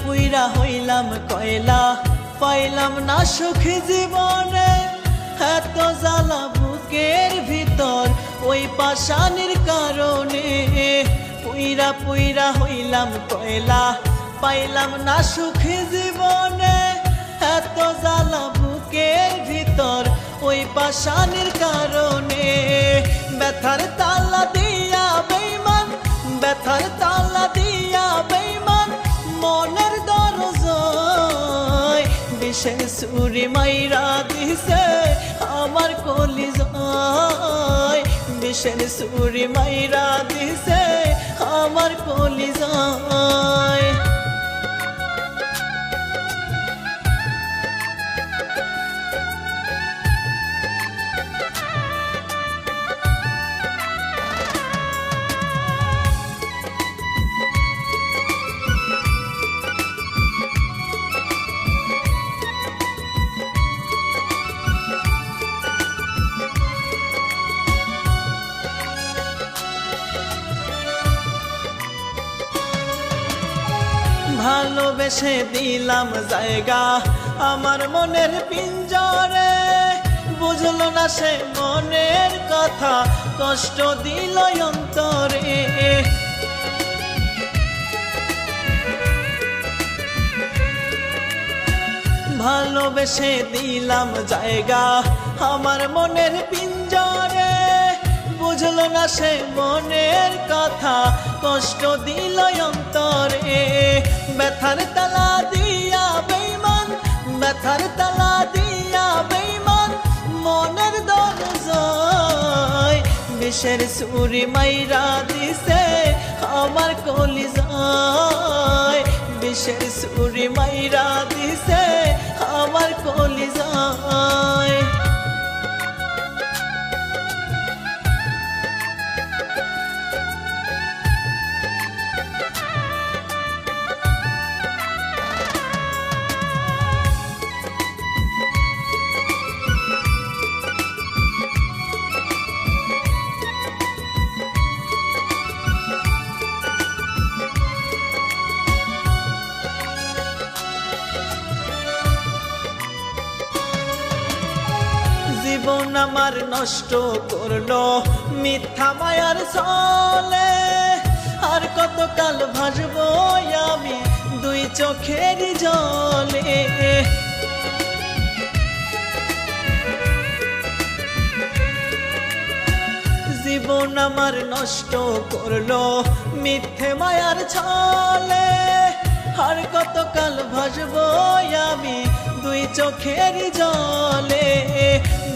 পুইরা হইলাম কয়লা, পাইলাম না সুখ জীবনে। এত জ্বালা বুকের ভিতর, ওই পাশানির কারণে। পুইরা পুইরা হইলাম কয়লা, পাইলাম না সুখ জীবনে। এত জ্বালা বুকের ভিতর, ওই পাশানির কারণে। ব্যথার তালা দিয়া বেইমান ব্যথার বিষের সুরি মাইরা দিছে আমার কলি যায় বিষের সুরি মাইরা দিছে আমার কলি যায় ভালোবেসে দিলাম জায়গা। আমার মনের পিঞ্জরে বুঝলো না সে মনের কথা। কষ্ট দিল অন্তরে। ভালোবেসে দিলাম জায়গা। আমার মনের পিঞ্জরে বুঝলো না সে মনের কথা। কষ্ট দিল অন্তরে। ব্যথার তালা দিয়া বেইমান মনের দরজায় বিষের সুরি মাইরা দিছে, আমার কলি যায় বিষের সুরি মাইরা দিছে জীবন আমার নষ্ট করল। মিথ্যা মায়ার চলে আর কতকাল ভাসবো আমি দুই চোখের জলে। জীবন আমার নষ্ট করল। মিথ্যে মায়ার ছলে আর কতকাল ভাসবো আমি দুই চোখের জলে।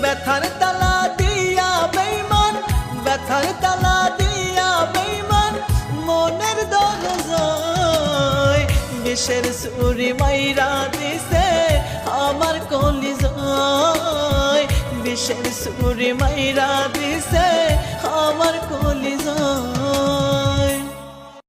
ব্যথার তালা দিয়া বেইমান ব্যথার তালা দিয়া বেইমান মনের দরজায় বিষের সুরি মাইরা দিছে আমার কলি যায় বিষের সুরি মাইরা দিছে আমার কলি যায়